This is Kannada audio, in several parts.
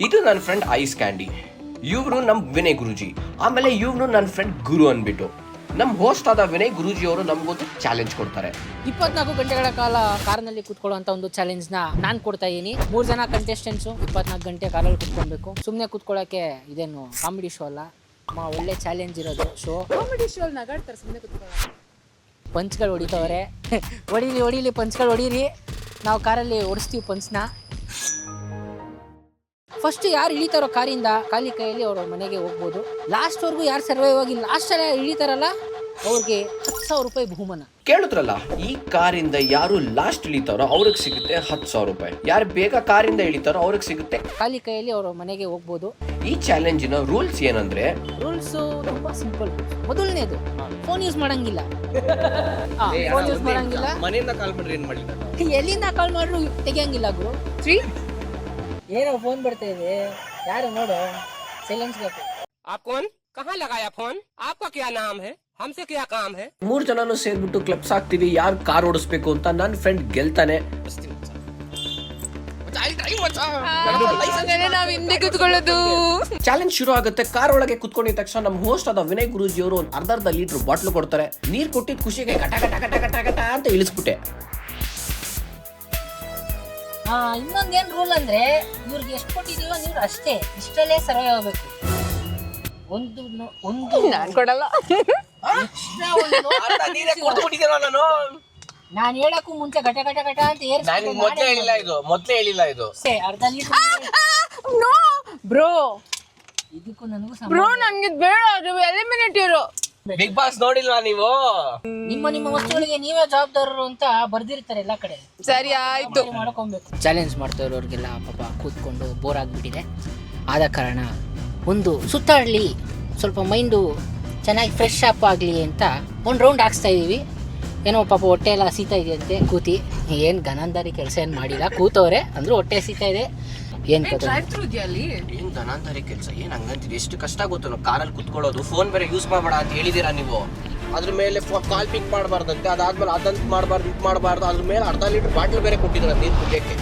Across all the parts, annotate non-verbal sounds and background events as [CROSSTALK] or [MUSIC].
ಇದು ನನ್ನ ಫ್ರೆಂಡ್ ಐಸ್ ಕ್ಯಾಂಡಿ. ಇವರು ನಮ್ಮ ವಿನಯ್ ಗುರುಜಿ. ಆಮೇಲೆ ಇವ್ರು ನನ್ನ ಫ್ರೆಂಡ್ ಗುರು ಅಂದ್ಬಿಟ್ಟು ನಮ್ಮ ಹೋಸ್ಟ್ ಆದ ವಿನಯ್ ಗುರುಜಿ ಅವರು ನಮಗೊಂದು ಚಾಲೆಂಜ್ ಕೊಡ್ತಾರೆ. ಇಪ್ಪತ್ನಾಲ್ಕು ಗಂಟೆಗಳ ಕಾಲ ಕಾರ್ನಲ್ಲಿ ಕೂತ್ಕೊಳ್ಳುವಂತ ಒಂದು ಚಾಲೆಂಜ್ನ ನಾನ್ ಕೊಡ್ತಾ ಇದೀನಿ. ಮೂರ್ ಜನ ಕಂಟೆಸ್ಟೆಂಟ್ಸ್ ಇಪ್ಪತ್ನಾಲ್ಕು ಗಂಟೆ ಕಾರಲ್ಲಿ ಕುತ್ಕೊಬೇಕು ಸುಮ್ಮನೆ ಕೂತ್ಕೊಳ್ಳೋಕೆ ಇದೇನು ಕಾಮಿಡಿ ಶೋ ಅಲ್ಲ. ಮಾ ಒಳ್ಳೆ ಚಾಲೆಂಜ್ ಇರೋದು ಶೋ ಕಾಮಿಡಿ ಶೋ ನಗಾಡ್ತಾರೆ ಸುಮ್ಮನೆ ಕುತ್ಕೊಳ್ಳೋ ಪಂಚ್ಗಳು ಹೊಡಿತವ್ರೆ. [LAUGHS] ಹೊಡೀರಿ ಹೊಡೀಲಿ ಪಂಚ್ಗಳು ಹೊಡೀರಿ. ನಾವು ಕಾರಲ್ಲಿ ಓಡಿಸ್ತೀವಿ ಪಂಚ್ನ ಫಸ್ಟ್ ಯಾರು ಇಳಿತಾರೋ ಕಾರಿಂದ ಖಾಲಿ ಕೈಯಲ್ಲಿ ಅವರ ಮನೆಗೆ ಹೋಗ್ಬೋದು. ಲಾಸ್ಟ್ವರೆಗೂ ಯಾರು ಸರ್ವೈವ್ ಆಗಿ ಲಾಸ್ಟಲ್ಲಿ ಇಳಿತಾರಲ್ಲ ಅವ್ರಿಗೆ ಹತ್ತು ಸಾವಿರ ರೂಪಾಯಿ ಬಹುಮಾನ. ಕೇಳಿದ್ರಲ್ಲ ಈ ಕಾರಿಂದ ಯಾರು ಲಾಸ್ಟ್ ಇಳಿತಾರೋ ಅವ್ರಿಗೆ ಸಿಗುತ್ತೆ ಹತ್ತು ಸಾವಿರ ರೂಪಾಯಿ. ಯಾರು ಬೇಗ ಕಾರಿಂದ ಇಳಿತಾರೋ ಅವ್ರಿಗೆ ಸಿಗುತ್ತೆ. ಖಾಲಿ ಕೈಯಲ್ಲಿ ಅವರ ಮನೆಗೆ ಹೋಗ್ಬೋದು. ಈ ಚಾಲೆಂಜಿನ ರೂಲ್ಸ್ ಏನಂದ್ರೆ? ರೂಲ್ಸ್ ತುಂಬಾ ಸಿಂಪಲ್ ಮೊದಲನೇದು ಫೋನ್ ಯೂಸ್ ಮಾಡಂಗಿಲ್ಲ. ಫೋನ್ ಯೂಸ್ ಮಾಡಂಗಿಲ್ಲ. ಮನೆಯಿಂದ ಕಾಲ್ ಮಾಡ್ರಿ ಏನ್ ಮಾಡಿ ಎಲ್ಲಿಂದ ಕಾಲ್ ಮಾಡ್ರು ತೆಗಿಯಂಗಿಲ್ಲ ಗುರು. ತ್ರೀ ಏನೋ ಫೋನ್ ಬರ್ತಾ ಇದೆ. ಯಾರು ನೋಡು? ಸೈಲೆನ್ಸ್ ಆಪ್ ಕೋನ್ ಕಹಾ ಲಗಾಯ ಫೋನ್ ಆಪ್ಕಾ ಕ್ಯಾ ನಾಮ್ ಹೈ ಹಮ್ಸೆ ಕ್ಯಾ ಕಾಮ್ ಹೇ ಮೂರು ಜನನು ಸೇರ್ಬಿಟ್ಟು ಕ್ಲಬ್ಸ್ ಹಾಕ್ತೀವಿ. ಯಾರು ಕಾರ್ ಓಡಿಸ್ಬೇಕು ಅಂತ ನನ್ ಫ್ರೆಂಡ್ ಗೆಲ್ತಾನೆ. ಚಾಲೆಂಜ್ ಶುರು ಆಗುತ್ತೆ. ಕಾರ್ ಒಳಗೆ ಕುತ್ಕೊಂಡಿದ ತಕ್ಷಣ ನಮ್ಮ ಹೋಸ್ಟ್ ಆದ ವಿನಯ್ ಗುರುಜಿ ಅವರು ಒಂದು ಅರ್ಧ ಅರ್ಧ ಲೀಟರ್ ಬಾಟ್ಲು ಕೊಡ್ತಾರೆ. ನೀರ್ ಕೊಟ್ಟಿದ್ ಖುಷಿಗೆ ಘಟ ಘಟ ಘಟ ಕಟ ಘಟ ಅಂತ ಇಳಿಸ್ಬಿಟ್ಟೆ. ಇನ್ನೊಂದೇನ್ ರೂಲ್ ಅಂದ್ರೆ ಇವ್ರಿಗೆ ಎಷ್ಟು ಕೊಟ್ಟಿದೀವೋ ನೀವು ಅಷ್ಟೇ. ಇಷ್ಟಲ್ಲೇ ಸರ್ವೈವ್ ಹೋಗ್ಬೇಕು. ಒಂದು ಒಂದು [LAUGHS] ನಾನು ಕೊಡಲ್ಲ. ನಾನು ಒಂದು ನಾನ್ ಹೇಳಕ್ಕೂ ಮುಂಚೆ ಘಟ ಘಟ ಘಟ ಅಂತ ಏರ್ ಮೊದ್ಲೇ ಹೇಳಿಲ್ಲ ಇದು. ಮೊದ್ಲೇ ಹೇಳಿಲ್ಲ ಇದು. ಅಷ್ಟೇ, ಅರ್ಧ ಲೀಟರ್ ನೋ ಬ್ರೋ. ಇದಕ್ಕೂ ನನಗೂ ಬ್ರೋ ನನಗೆ ನನ್ಗೆ ಬೇಡ ಅದು ಎಲಿಮಿನೇಟ್ ಇರೋ. ಬಿಗ್ ಬಾಸ್ ನೋಡಿಲ್ವಾ ನೀವು? ನಿಮ್ಮ ನಿಮ್ಮ ವಸ್ತುಗಳಿಗೆ ನೀವೇ ಜವಾಬ್ದಾರರು ಅಂತ ಬರ್ದಿರ್ತಾರೆ ಎಲ್ಲಾ ಕಡೆ. ಸರಿ ಆಯ್ತು. ಮಾಡ್ಕೊಬೇಕು. ಚಾಲೆಂಜ್ ಮಾಡ್ತಾ ಇರೋರಿಗೆಲ್ಲ ಪಾಪ ಕೂತ್ಕೊಂಡು ಬೋರ್ ಆಗ್ಬಿಟ್ಟಿದೆ. ಆದ ಕಾರಣ ಒಂದು ಸುತ್ತಾಡಲಿ ಸ್ವಲ್ಪ ಮೈಂಡು ಚೆನ್ನಾಗಿ ಫ್ರೆಶ್ ಅಪ್ ಆಗಲಿ ಅಂತ ಒಂದು ರೌಂಡ್ ಹಾಕ್ಸ್ತಾ ಇದ್ದೀವಿ ಏನೋ ಪಾಪ ಹೊಟ್ಟೆ ಎಲ್ಲ ಸೀತಾ ಇದೆಯಂತೆ ಕೂತಿ. ಏನು ಗನಂದಾರಿ ಕೆಲಸ ಏನು ಮಾಡಿಲ್ಲ ಕೂತವ್ರೆ ಅಂದರೂ ಹೊಟ್ಟೆ ಸೀತಾ ಇದೆ. ಏನು ಕತೆ? ಅಲ್ಲಿ? ಏನ್ ಧನಾಂತರಿ ಕೆಲಸ? ಏನ್ ಹಂಗಂತೀರಿ ಎಷ್ಟು ಕಷ್ಟ ಗೊತ್ತು ನಾವು ಕಾರಲ್ಲಿ ಕುತ್ಕೊಳ್ಳೋದು. ಫೋನ್ ಬೇರೆ ಯೂಸ್ ಮಾಡಬೇಡ ಅಂತ ಹೇಳಿದೀರಾ ನೀವು? ಅದ್ರ ಮೇಲೆ ಕಾಲ್ ಪಿಕ್ ಮಾಡಬಾರ್ದಂತೆ. ಅದಾದ್ಮೇಲೆ ಅದಂತ ಮಾಡಬಾರ್ದು ಇದು ಮಾಡಬಾರ್ದು. ಅದ್ರ ಮೇಲೆ ಅರ್ಧ ಲೀಟರ್ ಬಾಟ್ಲ್ ಬೇರೆ ಕೊಟ್ಟಿದ್ರ ನೀರು ಕುಡಿಯಕ್ಕೆ.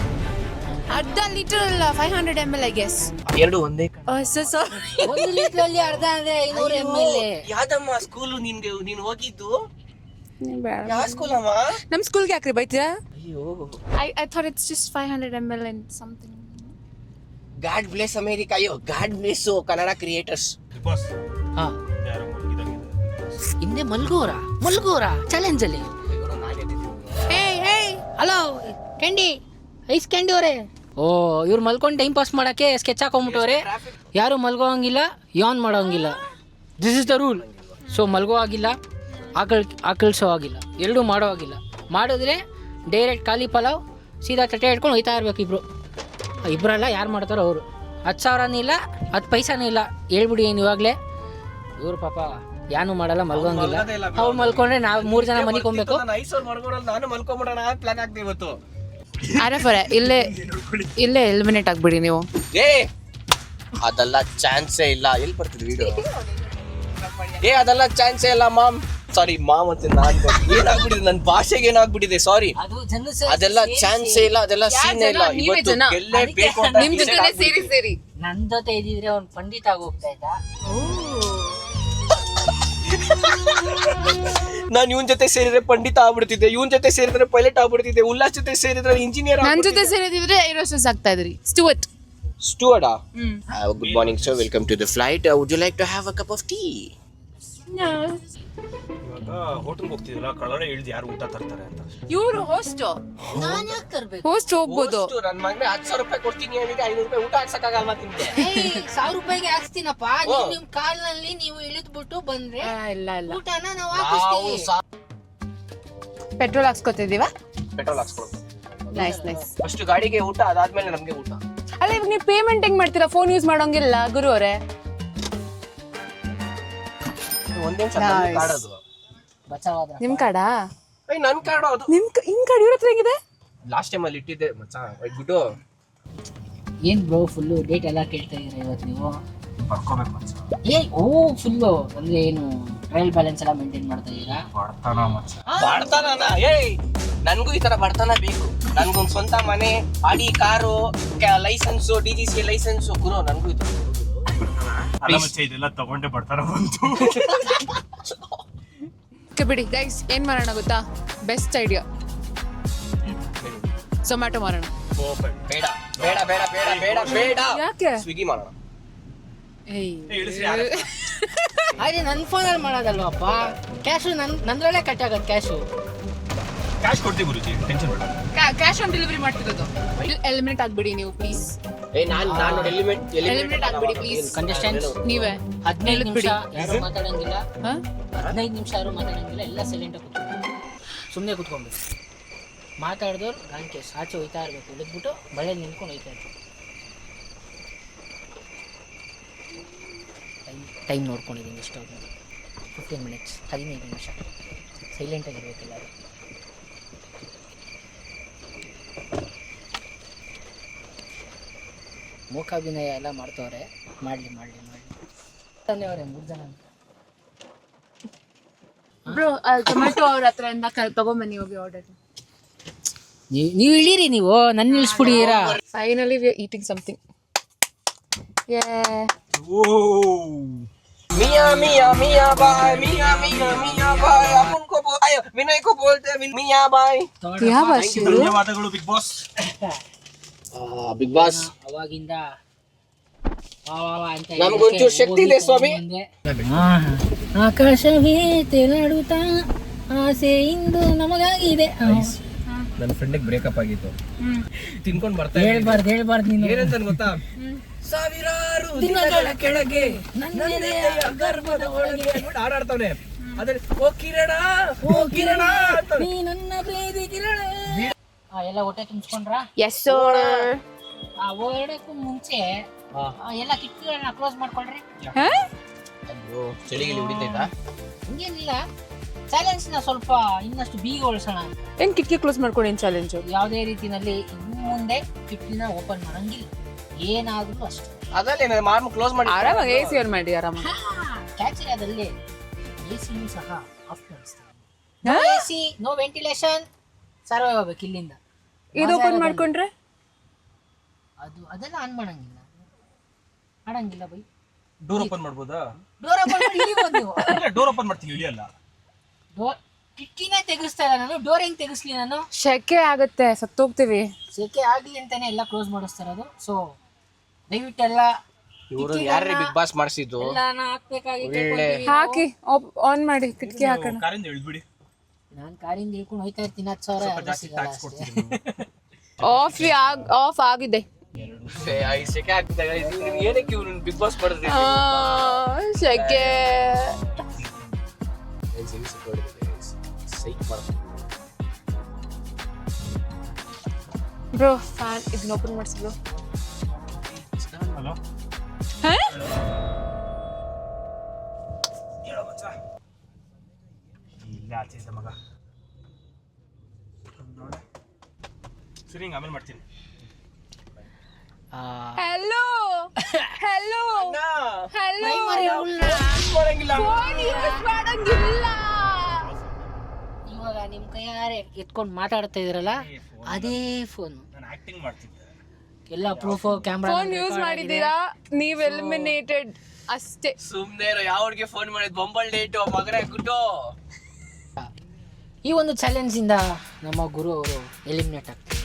ಅರ್ಧ ಲೀಟರ್ ಅಲ್ಲ five hundred M L I guess ಎರಡು ಒಂದೇ ಒಂದು ಲೀಟ್ರಲ್ಲಿ ಅರ್ಧ ಅಂದ್ರೆ ಐನೂರು ಎಂ ಎಲ್ ಎ. ಯಾವ್ದಮ್ಮ ಸ್ಕೂಲು ನಿನ್ಗೆ? ನೀನ್ ಹೋಗಿದ್ದು? ಯಾವ ಸ್ಕೂಲ್ ಅಮ್ಮ? ನಮ್ ಸ್ಕೂಲ್ಗೆ ಯಾಕ್ರಿ ಬೈತೀರಾ? ಅಯ್ಯೋ. I I thought it's just five hundred M L and something God bless America ಅಯ್ಯೋ ಗಾಡ್ ಬ್ಲೆಸ್ ಕನ್ನಡ ಕ್ರಿಯೇಟರ್ಸ್. ಹಾಂ. ಹಿಂದೆ ಮಲ್ಗೋರ? ಮಲ್ಗೋರ? ಚಾಲೆಂಜಲ್ಲಿ hey hey hello candy ice candy ಅವರೇ. ಓ ಇವ್ರು ಮಲ್ಕೊಂಡು ಟೈಮ್ ಪಾಸ್ ಮಾಡೋಕ್ಕೆ ಸ್ಕೆಚ್ ಹಾಕೊಂಬಿಟ್ಟವ್ರೆ ಯಾರು ಮಲ್ಗೋಂಗಿಲ್ಲ ಯಾನ್ ಮಾಡೋಂಗಿಲ್ಲ. This is the rule so ಮಲ್ಗೋ ಆಗಿಲ್ಲ ಆಕಳ್ ಆಕಳಿಸೋ ಆಗಿಲ್ಲ. ಎರಡೂ ಮಾಡೋ ಆಗಿಲ್ಲ. ಮಾಡಿದ್ರೆ ಡೈರೆಕ್ಟ್ ಖಾಲಿ ಪಲಾವ್ ಸೀದಾ ತಟ್ಟೆ ಹಿಡ್ಕೊಂಡು ಹೋಯ್ತಾ ಇರ್ಬೇಕು ಇಬ್ರು. ಇಬ್ಬರಲ್ಲ ಯಾರು ಮಾಡ್ತಾರೋ ಅವರು. ಹತ್ತು ಸಾವಿರನೂ ಇಲ್ಲ ಹತ್ತು ಪೈಸಾನೂ ಇಲ್ಲ. ಹೇಳ್ಬಿಡಿ ಏನು ಇವಾಗಲೇ ಇವ್ರು ಪಾಪ ಯಾನು ಮಾಡಲ್ಲ ಮಲ್ಕೊಂಗಿಲ್ಲ ಅವ್ರು ಮಲ್ಕೊಂಡ್ರೆ ನಾವು ಮೂರು ಜನ ಮಲ್ಕೊಬೇಕು ನಾನು ಮಲ್ಕೊಂಬಿಡೋಣ ಪ್ಲಾನ್ ಆಗ್ತೀವಿ ಇವತ್ತು. ಆರಫರ ಇಲ್ಲೇ ಇಲ್ಲೇ ಎಲಿಮಿನೇಟ್ ಆಗ್ಬಿಡಿ ನೀವು. ಏ! ಅದೆಲ್ಲ ಚಾನ್ಸೇ ಇಲ್ಲ. ಎಲ್ಲಿ ಬರ್ತೀವಿ ವಿಡಿಯೋ ಏ ಅದೆಲ್ಲ ಚಾನ್ಸೇ ಇಲ್ಲ ಮಾಮ್ ಸಾರಿ ಮಾ ಮತ್ತೆ ನಾನು ಏನಾಗ್ಬಿಟ್ಟಿದೆ? ನನ್ನ ಭಾಷೆಗೆ ಏನಾಗ್ಬಿಟ್ಟಿದೆ? ಸಾರಿ ಅದು ಜನ ಅದೆಲ್ಲ ಚಾನ್ಸೇ ಇಲ್ಲ ಅದೆಲ್ಲ ಸೀನೇ ಇಲ್ಲ. ನೀವೇ ಇವತ್ತು. ಗೆಲ್ಲೇಬೇಕು ಅಂತ ನಿಮ್ ಜೊತೆ. ಸೇರಿ ಸೇರಿ. ನನ್ ಜೊತೆ ಇದ್ದಿದ್ರೆ ಅವ್ನು ಪಂಡಿತ ಆಗಿ ಹೋಗ್ತಾ ಇದ್ದ ನಾನು ಇವನ್ ಜೊತೆ ಸೇರಿದ್ರೆ ಪಂಡಿತ ಆಗ್ಬಿಡ್ತಿದ್ದೆ. ಇವನ್ ಜೊತೆ ಸೇರಿದ್ರೆ ಪೈಲಟ್ ಆಗ್ಬಿಡ್ತಿದ್ದೆ. ಉಲ್ಲಾಸ್ ಜೊತೆ ಸೇರಿದ್ರೆ ಇಂಜಿನಿಯರ್ ನನ್ ಜೊತೆ ಸೇರಿದ್ರೆ ಏರೋಸ್ಟೆಸ್ ಆಗ್ತಾ ಇದ್ರಿ. Steward ಸ್ಟುವರ್ಡಾ good morning sir welcome to the flight would you like to have a cup of tea ಇವಾಗ ಹೋಟೆಲ್ಗೆ ಹೋಗ್ತಿದ್ರಲ್ಲ ಕೆಳಗಡೆ ಇಳಿದು ಯಾರು ಊಟ ತರ್ತಾರೆ ಅಂತ. ಇವ್ರು ಹೋಸ್ಟ್ ನಾನ್ ಯಾಕೆ ತರ್ಬೇಕು? ಹೋಸ್ಟ್ ಹೋಗ್ಬೋದು. ನನ್ನ ಮಗನೇ ಹತ್ತು ಸಾವಿರ ರೂಪಾಯಿ ಕೊಡ್ತೀನಿ ಏನಿದೆ ಐನೂರು ರೂಪಾಯಿ ಊಟ ಹಾಕ್ಸಕ್ಕಾಗಲ್ವಾ ಏಯ್, ಸಾವಿರ ರೂಪಾಯಿಗೆ ಹಾಕ್ಸ್ತೀನಪ್ಪ. ನೀವು ನಿಮ್ ಕಾಲ್ನಲ್ಲಿ ನೀವು ಇಳಿದ್ಬಿಟ್ಟು ಬಂದ್ರೆ ಆ, ಇಲ್ಲ ಇಲ್ಲ. ಊಟನ ನಾವು ಹಾಕಿಸ್ತೀವಿ. ಪೆಟ್ರೋಲ್ ಹಾಕ್ಸ್ಕೊತಿದೀವ ಪೆಟ್ರೋಲ್ ಹಾಕ್ಸ್ಕೊಡು ನೈಸ್ ನೈಸ್ ಫಸ್ಟ್ ಗಾಡಿಗೆ ಊಟ ಅದಾದ್ಮೇಲೆ ನಮ್ಗೆ ಊಟ. ಅಲ್ಲ ಇವಾಗ ನೀವು ಪೇಮೆಂಟ್ ಹೆಂಗ್ ಮಾಡ್ತೀರಾ? ಫೋನ್ ಯೂಸ್ ಮಾಡೋಂಗಿಲ್ಲ ಗುರು ಅವರೇ ಒಂದೇ ನಿಮಿಷ ಬಚಾವಾದ್ರ ನಿಮ್ ಕಾಡಾ? ಏಯ್ ನನ್ ಕಾರ್ಡು ಅದು. ನಿಮ್ ಕ- ಹಿಂಗ್ ಕಾಡ್ ಇವ್ರ ಹತ್ರ ಹೆಂಗಿದೆ? ಲಾಸ್ಟ್ ಟೈಮ್ ಅಲ್ಲಿ ಇಟ್ಟಿದ್ದೆ ಮಚ್ಚ. ಬಿಡು. ಏನ್ ಬ್ರೋ ಫುಲ್ಲು ಡೇಟ್ ಎಲ್ಲ ಕೇಳ್ತಾ ಇದೀರ ಇವತ್ತು ನೀವು? ಬರ್ಕೋಬೇಕು ಮಚ್ಚ. ಏ ಓ ಫುಲ್ಲು ಅಂದ್ರೆ ಏನು ಟ್ರಯಲ್ ಬ್ಯಾಲೆನ್ಸ್ ಎಲ್ಲ ಮೇಂಟೈನ್ ಮಾಡ್ತಾ ಇದೀರಾ? ಬಡತನ ಮಚ್ಚ. ಮಾಡ್ತಾನ ಏಯ್ ನನ್ಗೂ ಈ ತರ ಬಡತನ ಬೇಕು. ನನ್ಗೊಂದ್ ಸ್ವಂತ ಮನೆ Audi car licence D G C licence ಗುರು ನನ್ಗೂ ಈ ತರ ಇದೆಲ್ಲ ತಗೊಂಡೆ ಬರ್ತಾರ ಬಂತು ಓಕೆ ಬಿಡಿ. ಗೈಸ್ ಏನ್ ಮಾಡೋಣ ಗೊತ್ತಾ? ಬೆಸ್ಟ್ ಐಡಿಯಾ ಝೊಮ್ಯಾಟೊ ಮಾಡೋಣ. ಬೇಡ ಬೇಡ ಬೇಡ ಬೇಡ ಬೇಡ ಬೇಡ. ಯಾಕೆ? ಸ್ವಿಗ್ಗಿ ಮಾಡೋಣ. ಏಯ್? ಅದೇ ನನ್ನ ಫೋನಲ್ಲಿ ಮಾಡೋದಲ್ವಪ್ಪ ಕ್ಯಾಶು ನನ್ ನಂದ್ರಲ್ಲೇ ಕಟ್ ಆಗತ್ತೆ ಕ್ಯಾಶು ಕ್ಯಾಶ್ ಕೊಡ್ತೀವಿ ಗುರುಜಿ ಟೆನ್ಷನ್ ಬೇಡ. ಕ್ಯಾಶ್ ಆನ್ ಡೆಲಿವರಿ ಮಾಡ್ತಿರೋದು. ಎಲಿಮಿನೇಟ್ ಆಗ್ಬಿಡಿ ನೀವು ಪ್ಲೀಸ್ ಏ ನಾನು ನಾನು ಎಲಿಮೆಂಟ್ ಎಲಿಮಿನೇಟ್ ಆಗ್ಬಿಡಿ, ಪ್ಲೀಸ್ ಕಂಟೆಸ್ಟೆಂಟ್ಸ್ ನೀವೇ? ಹದಿನೈದು ನಿಮಿಷ. ಯಾರು ಮಾತಾಡಂಗಿಲ್ಲ. ಹಾ? ಹದಿನೈದು ನಿಮಿಷ ಯಾರು ಮಾತಾಡಂಗಿಲ್ಲ. ಎಲ್ಲ ಸೈಲೆಂಟ್ ಆಗಿ ಕೂತ್ಕೊಂಡು ಸುಮ್ಮನೆ ಕೂತ್ಕೊಂಡು ಮಾತಾಡಿದವ್ರು ಗಾಂಕೆ ಸಾಚೆ ಆಚೆ ಹೋಯ್ತಾ ಇರಬೇಕು. ಇಳಿದ್ಬಿಟ್ಟು ಮಳೆ ನಿಂತ್ಕೊಂಡು ಹೋಯ್ತಾ ಇರ್ಬೇಕು. ಟೈಮ್ ಟೈಮ್ ನೋಡ್ಕೊಂಡಿದ್ದೀನಿ ಎಷ್ಟೊಂದು ಫಿಫ್ಟೀನ್ ಮಿನಿಟ್ಸ್ ಹದಿನೈದು ನಿಮಿಷ. ಸೈಲೆಂಟಾಗಿರ್ಬೇಕು ಎಲ್ಲರೂ ಮೂಕಾಭಿನಯ ಎಲ್ಲ ಮಾಡ್ತವ್ರೆ ಮಾಡಲಿ ಮಾಡಲಿ ಮಾಡಲಿ ತಂದೆ ಅವರೇ ಮೂರು ಜನ ಅಂತ ಬ್ರೋ ಟೊಮೆಟೊ ಅವ್ರ ಹತ್ರ ಇಂದ ತಗೊಂಬನ್ನಿ ಹೋಗಿ ಆರ್ಡರ್ ನೀವು ನೀವು ಇಳೀರಿ ನೀವು ನನ್ನ ನಿಲ್ಲಿಸ್ಬಿಡಿರಾ ಫೈನಲಿ ವಿ ಈಟಿಂಗ್ ಸಮಥಿಂಗ್ ಯೇ ಓ मियाँ मियाँ मियाँ बाय मियाँ मियाँ मियाँ बाय अपन को बोल आयो विनय को बोलते हैं विन- मियाँ बाय ಯಾವ ಭಾಷೆ ಧನ್ಯವಾದಗಳು ಬಿಗ್ ಬಾಸ್ ಬಿಗ್ ಬಾಸ್ ಅವಾಗಿಂದ ನಮ್ಗೊಂಚೂರು ಶಕ್ತಿ ಇದೆ ಸ್ವಾಮಿ. ಆಕಾಶವೇ ತೆರಳುತ್ತಾ ಆಸೆ ಇಂದು ನಮಗಾಗಿದೆ. ನನ್ನ ಫ್ರೆಂಡಿಗೆ ಬ್ರೇಕಪ್ ಆಗಿತ್ತು. ತಿನ್ಕೊಂಡ್ ಬರ್ತಾ ಹೇಳ್ಬಾರ್ದು ಹೇಳ್ಬಾರ್ದು ನೀನು. ಏನಂತ ಗೊತ್ತಾ? ಸಾವಿರಾರು ದಿನಗಳ ಕೆಳಗೆ ನನ್ನೆದೆಯ ಗರ್ಭದ ಒಳಗೆ ಹಾಡಾಡ್ತಾವ್ನೆ. ಅದ್ರ ಓ ಕಿರಣ ಓ ಕಿರಣ ನೀ ನನ್ನ ಪ್ರೀತಿ ಕಿರಣ. ಎಲ್ಲ ಹೊಟ್ಟೆ ತುಂಬಿಸ್ಕೊಂಡ್ರ? ಎಸ್ ಹೊರಡಕ್ಕೂ ಮುಂಚೆ ಆ, ಎಲ್ಲ ಕಿಟಕಿಗಳನ್ನ ಕ್ಲೋಸ್ ಮಾಡ್ಕೊಳ್ರಿ. ಅಯ್ಯೋ ಚಳಿಗಿಲಿ ಹೊಡಿತೈತಾ ಹಂಗೇನಿಲ್ಲ. ಚಾಲೆಂಜ್ನ ಸ್ವಲ್ಪ ಇನ್ನಷ್ಟು ಬೀಗ ಬೀಗೊಳಿಸೋಣ ಏನ್ ಕಿಟಕಿ ಕ್ಲೋಸ್ ಮಾಡ್ಕೊಂಡು ಏನ್ ಚಾಲೆಂಜ್ ಯಾವುದೇ ರೀತಿನಲ್ಲಿ ಇನ್ನು ಮುಂದೆ ಕಿಟಕಿನ ಓಪನ್ ಮಾಡಂಗಿಲ್ಲ. ಏನಾದ್ರೂ ಅಷ್ಟೇ. ಅದಲ್ಲೇ ಮಾರ್ಮ್ ಕ್ಲೋಸ್ ಮಾಡಿ. ಆರಾಮಾಗಿ ಎ ಸಿ ಆನ್ ಮಾಡಿ ಆರಾಮಾಗಿ. ಕ್ಯಾಚರಿಯಾದಲ್ಲಿ ಅದಲ್ಲಿ ಎ ಸಿನೂ ಸಹ off no A C no ventilation survive ಆಗ್ಬೇಕು ಇಲ್ಲಿಂದ. ಇದು ಓಪನ್ ಮಾಡ್ಕೊಂಡ್ರೆ? ಅದು ಅದೆಲ್ಲ ಆನ್ ಮಾಡಂಗಿಲ್ಲ. ಮಾಡಂಗಿಲ್ಲ ಬೈ. ಡೋರ್ ಓಪನ್ ಮಾಡ್ಬೋದಾ? ಡೋರ್ ಓಪನ್ ಮಾಡಿ ಇಲ್ಲಿ ಬಂದೆವು ಡೋರ್ ಓಪನ್ ಮಾಡ್ತೀನಿ ಅಲ್ಲ. ಡೋರ್ ಕಿಟಕಿನೇ ತೆಗಿಸ್ತಾ ಇಲ್ಲ ನಾನು. ಡೋರ್ ಹೆಂಗ್ ತೆಗಿಸ್ಲಿ ನಾನು? ಶೆಕೆ ಆಗುತ್ತೆ ಸತ್ತೋಗ್ತೀವಿ. ಸೆಕೆ ಆಗ್ಲಿ ಅಂತಾನೆ ಎಲ್ಲ ಕ್ಲೋಸ್ ಮಾಡಿಸ್ತಾ ಇರೋದು. ಸೊ ದಯವಿಟ್ಟೆಲ್ಲ ಇವರು ಯಾರೇ ಬಿಗ್ ಬಾಸ್ ಮಾಡಿಸಿದ್ದು? ಹಾಕಿ ಆನ್ ಮಾಡಿ ಕಿಟಕಿ ಹಾಕೋಣ. ಕಾರಿಂದ ಇಳಿದ್ಬಿಡಿ ನಾನು ಕಾರಿಂದ ಇಳ್ಕೊಂಡು ಹೋಯ್ತಾ ಇರ್ತೀನಿ ಹತ್ತು ಸಾವಿರ ಸಿಗಲ್ಲ ಅಷ್ಟೇ. ಆಫ್ ಆಗ್ ಆಫ್ ಆಗಿದೆ. ಏನಕ್ಕೆ ಬಿಗ್ ಬಾಸ್ ಮಾಡಿದ್ರಿ ಶೆಕೆ ಬ್ರೋ ಫ್ಯಾನ್ ಇದನ್ನ ಓಪನ್ ಮಾಡಿಸಿದ್ರು ಹಲೋ ಹಿಂಗೆ ಆಮೇಲೆ ಮಾಡ್ತೀನಿ. ಆ, ಹೆಲೋ ಹೆಲೋ ಹೆಲೋ ಮಾಡಂಗಿಲ್ಲ ಇವಾಗ ನಿಮ್ಮ ಕೈಯಾರೆ ಎತ್ಕೊಂಡು ಮಾತಾಡ್ತಾ ಇದ್ರಲ್ಲ ಅದೇ ಫೋನ್. ನಾನು ಆಕ್ಟಿಂಗ್ ಮಾಡ್ತಿದ್ದೆ. ಎಲ್ಲ ಪ್ರೂಫ್ ಕ್ಯಾಮ್ರಾ ಫೋನ್ ಯೂಸ್ ಮಾಡಿದ್ದೀರಾ? ನೀವ್ ಎಲಿಮಿನೇಟೆಡ್ ಅಷ್ಟೇ. ಸುಮ್ನೆ ಯಾವ್ಗೆ ಹುಡ್ಗಿ ಫೋನ್ ಮಾಡಿದ್ ಬೊಂಬಲ್ ಡೇಟ್ ಮಗನೇ ಗುಡ್ಡು. ಈ ಒಂದು ಚಾಲೆಂಜ್ ಇಂದ ನಮ್ಮ ಗುರು ಅವರು ಎಲಿಮಿನೇಟ್ ಆಗ್ತಾರೆ.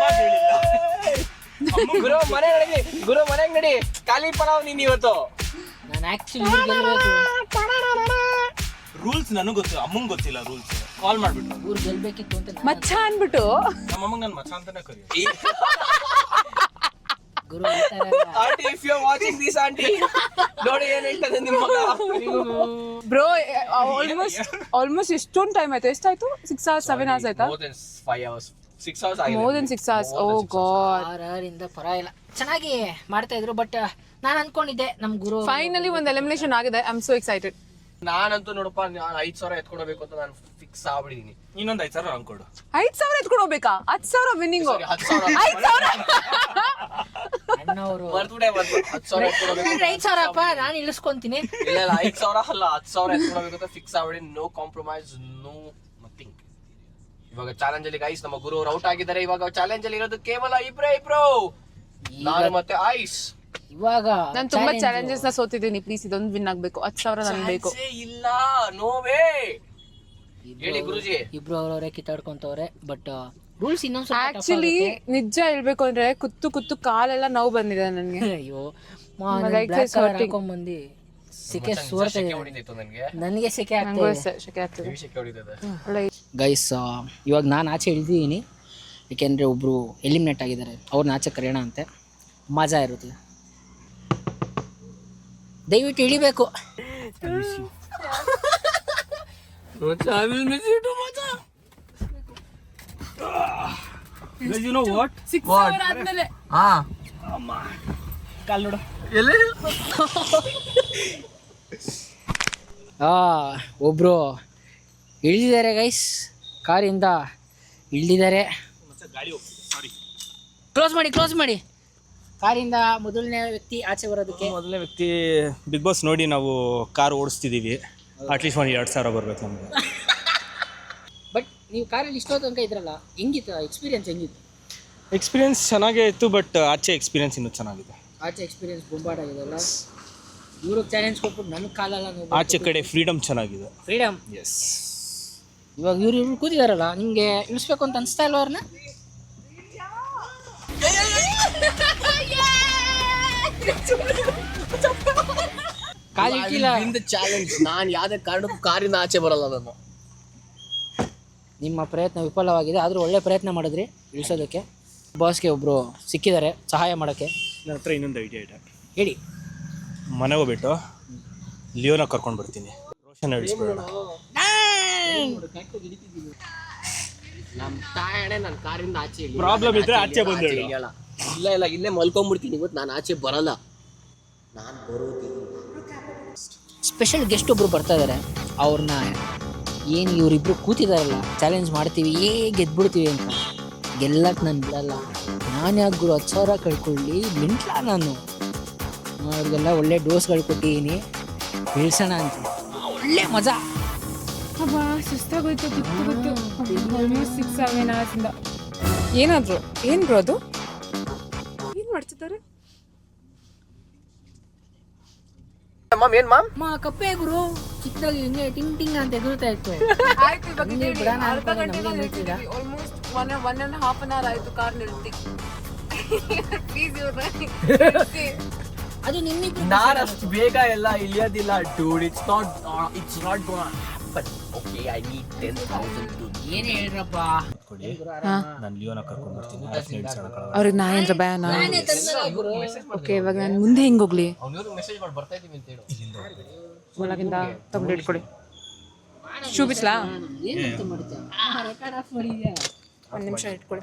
ಅಮ್ಮ ಹೇಳಿಲ್ಲ. ಗುರು ಮನೆ ನಡಿ ಗುರು ಮನೆಗೆ ನಡಿ. ಖಾಲಿ ಪಲಾವ್ ನೀನ್ ಇವತ್ತು. ನಾನು ಆಕ್ಚುಲಿ ಗೆಲ್ಬೇಕು ರೂಲ್ಸ್ ನನಗೆ ಗೊತ್ತು ಅಮ್ಮಂಗೆ ಗೊತ್ತಿಲ್ಲ ರೂಲ್ಸ್ ಕಾಲ್ ಮಾಡ್ಬಿಟ್ಟು ಊರ್ ಗೆಲ್ಬೇಕಿತ್ತು ಅಂತ ನಾನು- ಮಚ್ಚ ಅನ್ಬಿಟ್ಟು. ನಮ್ಮ ಅಮ್ಮಂಗೆ ನಾನು ಮಚ್ಚ ಅಂತಾನೆ ಕರಿ ಗುರು aunty if you watching this aunty ನೋಡಿ ಏನ್ ಹೇಳ್ತದೆ ನಿಮ್ಮ ಮಗ. ಬ್ರೋ ಆಲ್ಮೋಸ್ಟ್ ಆಲ್ಮೋಸ್ಟ್ ಎಷ್ಟೊಂದು ಟೈಮ್ ಆಯ್ತು? ಎಷ್ಟಾಯ್ತು? ಸಿಕ್ಸ್ ಅವರ್ಸ್ ಸೆವೆನ್ ಅವರ್ಸ್ ಆಯ್ತಾ? More than five hours six hours ಆಗಿದೆ. More than six hours oh god ಆರರಿಂದ ಪರವಾಗಿಲ್ಲ ಚೆನ್ನಾಗಿ ಮಾಡ್ತಾ ಇದ್ರು ಬಟ್ ನಾನು ಅನ್ಕೊಂಡಿದ್ದೆ ನಮ್ ಗುರು ಫೈನಲಿ ಒಂದು ಎಲಿಮಿನೇಷನ್ ಆಗಿದೆ. ಐ ಆಮ್ ಸೋ ಎಕ್ಸೈಟೆಡ್ ನಾನಂತೂ ನೋಡಪ್ಪ ನಾನು ಐದ್ ಸಾವಿರ ಎತ್ಕೊಳ್ಬೇಕು ಅಂತ ನಾನು ಫಿಕ್ಸ್ ಆಗ್ಬಿಡಿದೀನಿ ಇನ್ನೊಂದು ಐದು ಸಾವಿರ ಅನ್ಕೊಡು ಐದ್ ಸಾವಿರ ಎತ್ಕೊಂಡು ಹೋಗ್ಬೇಕಾ? ಹತ್ತು ಸಾವಿರ ವಿನ್ನಿಂಗ್ ಹತ್ತು ಸಾವಿರ ಐದ್ ಸಾವಿರ. [LAUGHS] ಅವರು ಬರ್ತ್ಡೇ ಬಂದು ಹತ್ತು ಸಾವಿರ ಎತ್ಕೊಳ್ಬೇಕು ಐದು ಸಾವಿರಪ್ಪ? ನಾನು ಇಳಿಸ್ಕೊಂತೀನಿ. ಇಲ್ಲ ಇಲ್ಲ ಐದು ಸಾವಿರ ಅಲ್ಲ ಹತ್ತು ಸಾವಿರ ಎತ್ಕೊಳ್ಬೇಕು ಅಂತ ಫಿಕ್ಸ್ ಆಗ್ಬಿಡಿ ನೋ ಕಾಂಪ್ರಮೈಸ್ ನೋ ಇವಾಗ ಚಾಲೆಂಜ್ ಅಲ್ಲಿ ಗೈಸ್ ನಮ್ಮ ಗುರು ಔಟ್ ಆಗಿದ್ದಾರೆ. ಇವಾಗ ಚಾಲೆಂಜ್ ಅಲ್ಲಿ ಇರೋದು ಕೇವಲ ಇಬ್ರೇ ಇಬ್ರು. ನಾನು ಮತ್ತೆ ಐಸ್. ಇವಾಗ ನಾನು ತುಂಬಾ. ಚಾಲೆಂಜಸ್ನ ಸೋತಿದ್ದೀನಿ. ಪ್ಲೀಸ್ ಇದೊಂದು ವಿನ್ ಆಗ್ಬೇಕು. ಹತ್ತು ಸಾವಿರ ನನ್ ಬೇಕು. ಇಲ್ಲ. ನೋವೇ ಹೇಳಿ ಗುರುಜಿ. ಇಬ್ರು ಅವ್ರವ್ರೆ ಕಿತ್ತಾಡ್ಕೊಂತವ್ರೆ ಬಟ್ ರೂಲ್ಸ್ ಇನ್ನೊಂದ್ ಸ್ವಲ್ಪ tough ಆಕ್ಚುಲಿ ನಿಜ ಹೇಳ್ಬೇಕು ಅಂದ್ರೆ ಕುತ್ತು ಕುತ್ತು ಕಾಲೆಲ್ಲ ನೋವು ಬಂದಿದೆ ನನ್ಗೆ. [LAUGHS] ಅಯ್ಯೋ ಬಂದಿ ಸೆಕೆ ಸೋರ್ತಾ ನನ್ಗೆ ಇದೆ ಹೊಡಿತೈತು ನನಗೆ. ನನಗೆ ಸೆಕೆ ಆಗ್ತಾ ಶೆಕೆ ಹೊಡಿತದೆ ಒಳ್ಳೆ ಗೈಸ್ ಇವಾಗ ನಾನು ಆಚೆ ಇಳಿದಿದ್ದೀನಿ. ಏಕೆಂದರೆ ಒಬ್ಬರು ಎಲಿಮಿನೇಟ್ ಆಗಿದ್ದಾರೆ. ಅವ್ರನ್ನ ಆಚೆ ಕರೆಯೋಣ ಅಂತೆ. ಮಜಾ ಇರುತ್ತೆ. ದಯವಿಟ್ಟು ಇಳಿಬೇಕು. ಯು ಇಳಿದಿದ್ದಾರೆ ಗೈಸ್ ಕಾರಿಂದ ಇಳಿದಿದ್ದಾರೆ. ಕ್ಲೋಸ್ ಮಾಡಿ ಕ್ಲೋಸ್ ಮಾಡಿ. ಕಾರಿಂದ ಮೊದಲನೇ ವ್ಯಕ್ತಿ ಆಚೆ ಬರೋದಕ್ಕೆ. ಮೊದಲನೇ ವ್ಯಕ್ತಿ ಬಿಗ್ ಬಾಸ್ ನೋಡಿ ನಾವು ಕಾರ್ ಓಡಿಸ್ತಿದ್ದೀವಿ. ಅಟ್ಲೀಸ್ಟ್ ಒಂದು ಎರಡು ಸಾವಿರ ಬರಬೇಕು ನಮಗೆ. ಬಟ್ [LAUGHS] ನೀವು ಕಾರಲ್ಲಿ ಇಷ್ಟೋ ತನಕ ಇದ್ರಲ್ಲ ಹೆಂಗಿತ್ತು ಎಕ್ಸ್ಪೀರಿಯನ್ಸ್ ಹೆಂಗಿತ್ತು? ಎಕ್ಸ್ಪೀರಿಯನ್ಸ್ ಚೆನ್ನಾಗೇ ಇತ್ತು ಬಟ್ ಆಚೆ ಎಕ್ಸ್ಪೀರಿಯನ್ಸ್ ಇನ್ನೂ ಚೆನ್ನಾಗಿದೆ. ಆಚೆ ಎಕ್ಸ್ಪೀರಿಯನ್ಸ್ ಬೊಂಬಾಟಾಗಿದೆಲ್ಲ ಇವ್ರಿಗೆ ಚಾಲೆಂಜ್ ಕೊಟ್ಬಿಟ್ಟು ನನ್ನ ಕಾಲಲ್ಲ ಆಚೆ ಕಡೆ ಫ್ರೀಡಮ್ ಚೆನ್ನಾಗಿದೆ. ಫ್ರೀಡಮ್ ಎಸ್ ಇವಾಗ ಇವ್ರು ಇವ್ರು ಕೂತಿದಾರಲ್ಲ ನಿಮ್ಗೆ ಇಳಿಸ್ಬೇಕು ಅಂತ ಅನಿಸ್ತಾ ಇಲ್ವ ಅವ್ರನ್ನ? ಕಾಲು ಇಟ್ಟಿಲ್ಲ ಚಾಲೆಂಜ್ ನಾನು ಯಾವ್ದೇ ಕಾರಣಕ್ಕೂ ಕಾರಿಂದ ಆಚೆ ಬರಲ್ಲ ನಾನು. ನಿಮ್ಮ ಪ್ರಯತ್ನ ವಿಫಲವಾಗಿದೆ ಆದರೂ ಒಳ್ಳೆ ಪ್ರಯತ್ನ ಮಾಡಿದ್ರಿ ಇಳಿಸೋದಕ್ಕೆ. ಬಾಸ್ಗೆ ಒಬ್ಬರು ಸಿಕ್ಕಿದ್ದಾರೆ ಸಹಾಯ ಮಾಡೋಕ್ಕೆ. ನನ್ನ ಹತ್ರ ಇನ್ನೊಂದು ಐಡಿಯಾ ಇದೆ. ಹೇಳಿ. ಮನೆಗೆ ಹೋಗ್ಬಿಟ್ಟು ಲಿಯೋನ ಕರ್ಕೊಂಡು ಬರ್ತೀನಿ. ರೋಷನ್ ಇಳಿಸ್ಬಿಡೋಣ ನಮ್ಮ ತಾಯಣೆ ನನ್ನ ಕಾರಿಂದ ಆಚೆ. Problem ನಾನ್ ಇದ್ರೆ ಆಚೆ ಬಂದು ಆಚೆ ಹೇಳು. ಇಳಿಯಲ್ಲ. ಇಲ್ಲ ಇಲ್ಲ ಇಲ್ಲೇ ಮಲ್ಕೊಂಡ್ಬಿಡ್ತೀನಿ. ಇವತ್ತು ನಾನು ಆಚೆ ಬರಲ್ಲ. ನಾನು ಬರೋದಿಲ್ಲ. ಸ್ಪೆಷಲ್ ಗೆಸ್ಟ್ ಒಬ್ರು ಬರ್ತಾ ಇದಾರೆ. ಅವ್ರನ್ನ ಏನು ಇವರಿಬ್ರು ಕೂತಿದಾರಲ್ಲ ಚಾಲೆಂಜ್ ಮಾಡ್ತೀವಿ ಏ ಗೆದ್ಬಿಡ್ತೀವಿ ಅಂತ. ಗೆಲ್ಲಕ್ಕೆ ನಾನು ಬಿಡಲ್ಲ. ನಾನು ಯಾಕೆ ಗುರು ಹತ್ತು ಸಾವಿರ ಕಳ್ಕೊಳ್ಳಿ? ಮಿಂಟ್ಲ ನಾನು. ಅವ್ರಿಗೆಲ್ಲ ಒಳ್ಳೆ ಡೋಸ್ಗಳು ಕೊಟ್ಟಿದ್ದೀನಿ ಬೀಳ್ಸೋಣ ಅಂತ. ಒಳ್ಳೆ ಮಜಾ. ಅಬ್ಬ ಸುಸ್ತಾಗೋಯ್ತು ಬಿತ್ತು ಬಿತ್ತು ಆಲ್ಮೋಸ್ಟ್ ಸಿಕ್ಸ್ ಸೆವೆನ್ ಅವರ್ಸಿಂದ ಏನಾದ್ರು ಏನ್ ಬ್ರೋ ಅದು ಏನು ಮಾಡ್ತಿದ್ದಾರೆ? ಮಾಮ್ ಏನ್ ಮಾಮ್? ಮಾ ಕಪ್ಪೆ ಗುರು. ಚಿಕ್ಕದಾಗಿ ಹಿಂಗೆ ಟಿಂಗ್ ಟಿಂಗ್ ಅಂತ ಎದುರುತ್ತಾ ಇತ್ತು ನೀವು ಬಿಡೋಣ ಅರ್ಧ ಗಂಟೆ almost one one and half an hour ಆಯ್ತು ಕಾರ್ ನಿಲ್ತಿ. ಪ್ಲೀಸ್ ಅದು ನಿಮ್ಮಿಬ್ರು ನಾರ್ ಅಷ್ಟು ಬೇಗ ಎಲ್ಲ ಇಳಿಯೋದಿಲ್ಲ dude it's not it's not gone okay I need ten thousand to ಏನ್ ಹೇಳ್ರಪ್ಪ? ಕೊಡಿ. ನಾನು ಲಿಯೋನ ಕರ್ಕೊಂಡು ಬರ್ತೀನಿ. ಇಳಿಸೋಣ ಕಳ್ಳ. ಅವ್ರಿಗೆ ನಾ ಏನ್ರ ಓಕೆ ಇವಾಗ ನಾನು ಮುಂದೆ ಹೆಂಗ್ ಹೋಗ್ಲಿ? ಅವ್ನಿವ್ರಿಗೆ ಮೆಸೇಜ್ ಮಾಡಿ ಬರ್ತಾ ಇದೀವಿ ಅಂತ ಹೇಳು. ಒಳಗಿಂದ ತಗೊಂಡು ಇಟ್ಕೊಡಿ. ಶೂ ಬಿಸ್ಲಾ? ಏನಂತ ಮಾಡ್ತೀಯ ರೆಕಾರ್ಡ್ ಆಫ್ ಮಾಡಿದ್ಯಾ? ಒಂದ್ ನಿಮಿಷ ಇಟ್ಕೊಳಿ.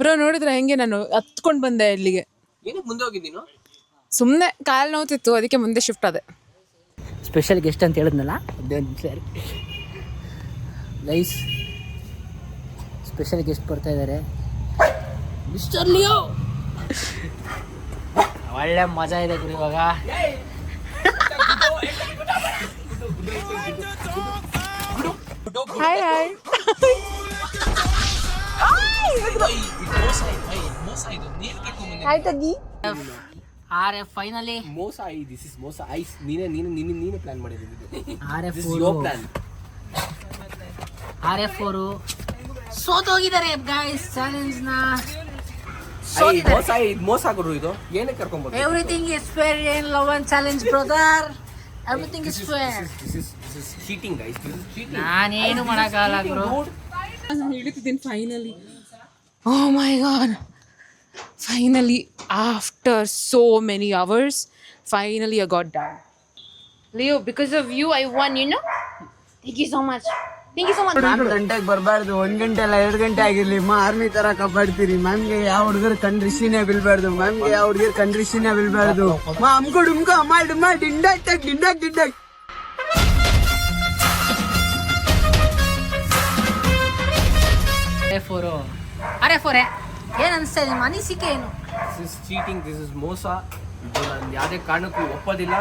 ಬ್ರೋ ನೋಡಿದ್ರೆ ಹೆಂಗೆ ನಾನು ಹತ್ಕೊಂಡು ಬಂದೆ ಇಲ್ಲಿಗೆ. ಸುಮ್ನೆ ಮುಂದೆ ಹೋಗಿದ್ದೀನು ಸುಮ್ಮನೆ ಕಾಲು ನೋವ್ತಿತ್ತು ಅದಕ್ಕೆ ಮುಂದೆ ಶಿಫ್ಟ್ ಆದೆ. ಸ್ಪೆಷಲ್ ಗೆಸ್ಟ್ ಅಂತ ಹೇಳಿದ್ನಲ್ಲ? ಅದೊಂದು ಸರಿ ಗೈಸ್ ಸ್ಪೆಷಲ್ ಗೆಸ್ಟ್ ಬರ್ತಾ ಇದ್ದಾರೆ ಮಿಸ್ಟರ್ ಲಿಯೋ! ಒಳ್ಳೆ ಮಜಾ ಇದೆ ಗುರು ಇವಾಗ. ಹಾಯ್ ಹಾಯ್ ಮೋಸ ಆರ್ ಎಫ್ ಫೈನಲಿ ಮೋಸ ಐ ದಿಸ್ ಇಸ್ ಮೋಸ. ಐಸ್ ನೀನೇ ನೀನು ನೀನು ನೀನು ಪ್ಲಾನ್ ಮಾಡಿದ್ದೀನಿ R F yo plan R F ಅವರು ಸೋತೋಗಿದ್ದಾರೆ ಗಾಯ್ಸ್ ಚಾಲೆಂಜ್ನ ಮೋಸ ಇದು ಮೋಸ ಗುರು ಇದು. ಏನಕ್ಕೆ everything is fair in love and challenge brother everything is fair this is this is cheating guys this is cheating ನಾನೇನು ಮಾಡಕ್ಕಾಗಲ್ಲ ಗುರು ಹಿಡಿತಿದ್ದೀನಿ finally oh my god finally after so many hours finally I got down Leo, because of you, I won, you know? Thank you so much. Thank you so much. ನಾಲ್ಕು ಗಂಟೆಗೆ ಬರಬಾರ್ದು. ಒಂದ್ ಗಂಟೆ ಅಲ್ಲ ಎರಡು ಗಂಟೆ ಆಗಿರ್ಲಿ. ಮಾ ಆರ್ಮಿ ತರ ಕಾಪಾಡ್ತೀರಿ. ಮ್ಯಾಮ್ಗೆ ಯಾವ ಹುಡುಗರು ಕಣ್ ರಿಷಿನೇ ಬೀಳ್ಬಾರ್ದು. ಮ್ಯಾಮ್ಗೆ ಯಾವ ಹುಡುಗರು ಕಣ್ ರಿಷಿನೇ ಬೀಳ್ಬಾರ್ದು. ಮಾ ಅಮ್ಕೊ ಡುಮ್ಕೊ ಅಮ್ಮ ಡುಮ್ಮ ಡಿಂಡಕ್ ಟಕ್ ಡಿಂಡಕ್ ಡಿಂಡಕ್ ಅರೆ ಫೋರು. ಅರೆ ಫೋರೆ. ಏನು ಅನಿಸ್ತಾ ಇದೆ ನಿಮ್ಮ ಅನಿಸಿಕೆ ಏನು? This is cheating this is ಮೋಸ. ಇದು ನಾನು ಯಾವುದೇ ಕಾರಣಕ್ಕೂ ಒಪ್ಪೋದಿಲ್ಲ.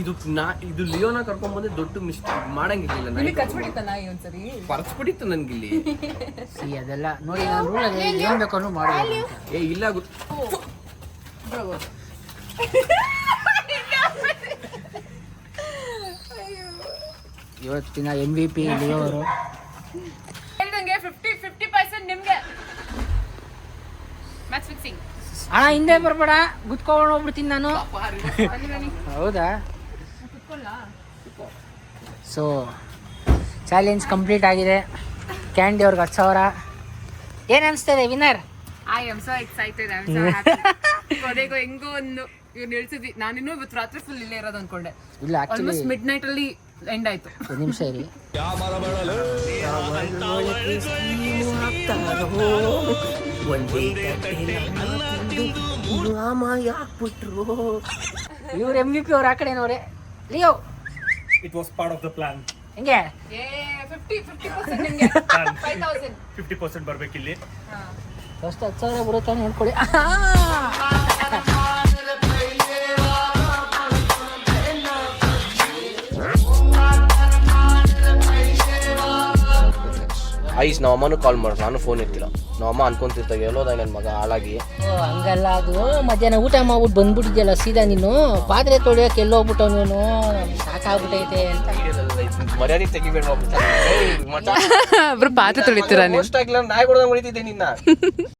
ಇದು ನಾ ಇದು ಲಿಯೋನ ಕರ್ಕೊಂಡ್ ಬಂದು ದೊಡ್ಡ ಮಿಸ್ಟೇಕ್. ಮಾಡಂಗಿಲ್ಲ ನಿಮಗೆ ಕಚ್ಬಿಟ್ಟಿತ್ತ ನಾಯಿ ಒಂದ್ಸರಿ? ಪರ್ಸ್ಬಿಟ್ಟಿತ್ತು ನನ್ಗಿಲ್ಲಿ. [LAUGHS] ಸಿ ಅದೆಲ್ಲ ನೋಡಿ ನಾನು ರೂಲಲ್ಲಿ ಏನು ಬೇಕಾದ್ರೂ ಮಾಡ್ಬೋದು ಏ ಇಲ್ಲ ಗೊತ್ತು. [LAUGHS] ಇವತ್ತಿನ ಎಂ ವಿ ಪಿ ಲಿಯೋ ಅವರು [LAUGHS] ಹೇಳ್ದಂಗೆ ಫಿಫ್ಟಿ ಫಿಫ್ಟಿ ಪರ್ಸೆಂಟ್ ನಿಮಗೆ ಮ್ಯಾಚ್ ಫಿಕ್ಸಿಂಗ್ ಅಣ್ಣ ಹಿಂದೆ ಬರ್ಬೇಡ. ಗುತ್ಕೊಂಡು ಹೋಗ್ಬಿಡ್ತೀನಿ ನಾನು. ಹೌದಾ? ಸೊ ಚಾಲೆಂಜ್ ಕಂಪ್ಲೀಟ್ ಆಗಿದೆ. ಕ್ಯಾಂಡಿ ಅವ್ರಿಗೆ ಹತ್ತು ಸಾವಿರ. ಏನು ಅನಿಸ್ತದೆ winner I am so excited I am so happy ಕೊನೆಗೂ ಹೆಂಗೋ ಒಂದು ಇವ್ರು ನಿಲ್ಸಿದ್ವಿ. ನಾನಿನ್ನೂ ಇವತ್ತು ರಾತ್ರಿ ಫುಲ್ ಇಲ್ಲೇ ಇರೋದು ಅನ್ಕೊಂಡೆ. ಇಲ್ಲ ಆಕ್ಚುಲಿ ಆಲ್ಮೋಸ್ಟ್ ಮಿಡ್ ನೈಟ್ ಅಲ್ಲಿ ಎಂಡ್ ಆಯ್ತು. ಒಂದು ನಿಮಿಷ ಇರಿ. ಇವ್ರು ಎಂ ವಿ ಪಿ ಅವ್ರು ಆ ಕಡೆನವ್ರೆ. Leo. It was part of the plan ಹೆಂಗೆ? ಫಿಫ್ಟಿ ಫಿಫ್ಟಿ ಪರ್ಸೆಂಟ್ ಬರ್ಬೇಕಿಲ್ಲಿ ಫಸ್ಟ್ ಹತ್ತು ಸಾವಿರ ಬರುತ್ತಾ ನೋಡ್ಕೊಳ್ಳಿ ಐಸ್ [LAUGHS] ನಮ್ಮ ಅಮ್ಮನೂ ಕಾಲ್ ಮಾಡು. ನಾನು ಫೋನ್ ಇರ್ತಿಲ್ಲ ನಮ್ಮ ಅಮ್ಮ ಅನ್ಕೊಂತಿರ್ತಾಗ ಎಲ್ಲೋದ ನನ್ನ ಮಗ ಹಾಳಾಗಿ. ಓ ಹಂಗಲ್ಲ ಅದು. ಮಧ್ಯಾಹ್ನ ಊಟ ಮಾಡ್ಬಿಟ್ಟು ಬಂದ್ಬಿಟ್ಟಿದ್ಯಲ್ಲ ಸೀದಾ ನೀನು. ಪಾತ್ರೆ ತೊಳೆಯೋಕೆ ಎಲ್ಲೋ ಹೋಗ್ಬಿಟ್ಟು ನೀನು. ಸಾಕಾಗ್ಬಿಟ್ಟೈತೆ ಅಂತ. ಮರ್ಯಾದೆ ತೆಗಿಬೇಡ ಒಬ್ರು ಪಾತ್ರೆ ತೊಳಿತೀರ ನೀವು? ನಾಯಿ ಹೊಡೆದಂಗೆ ಹೊಡಿತಿದ್ದೆ ನಿನ್ನ. [LAUGHS]